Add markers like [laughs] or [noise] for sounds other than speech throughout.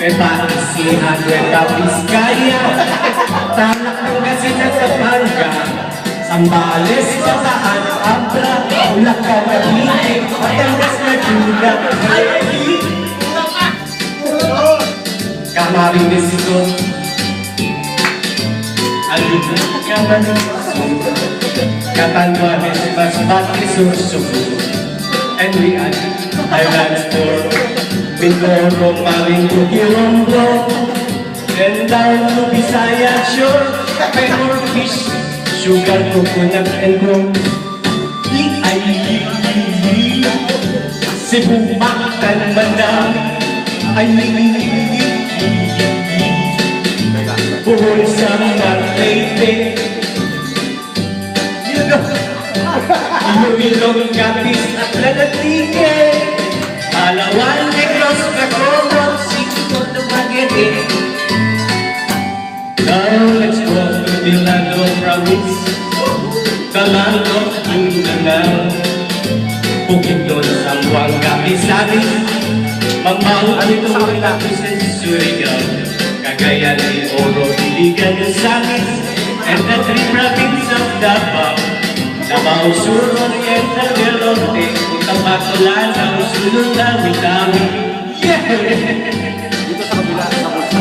Eta si wis kaya Tanah Pangasinan Sepangga Sambales Bataan Abra Ulakar Lili juga. Madura Camarines juga. Alina Camarines Katan Wahes Basbati Sursubu And we are Highlands for Mindoro, Maringo, Quirombo, and down to Bisaya Shore, Pepper Fish, Sugar, Coconut, and Rum. Ay, Cebu, Mactan, Bandang, ay, Buhol sa mga Leyte, [laughs] Iloilong, Capiz, at Lalatique, Palawan, Milagro Province Kaman of Mindanao Bukidnon, Sambuanga, Misalis Mambaw, ano ito sa kanila? Kusin, Surigao Cagayan, Oro, Iligan, Salis And the three provinces of Davao. Davao, Sur, Oriental, Del Norte Utapatulan, sa Usulong, Dami-Dami Yeah! Dito sa kabila, sa bulsa.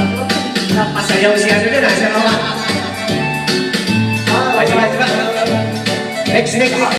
Napasayaw siya, ano na, nasa rawa ですね。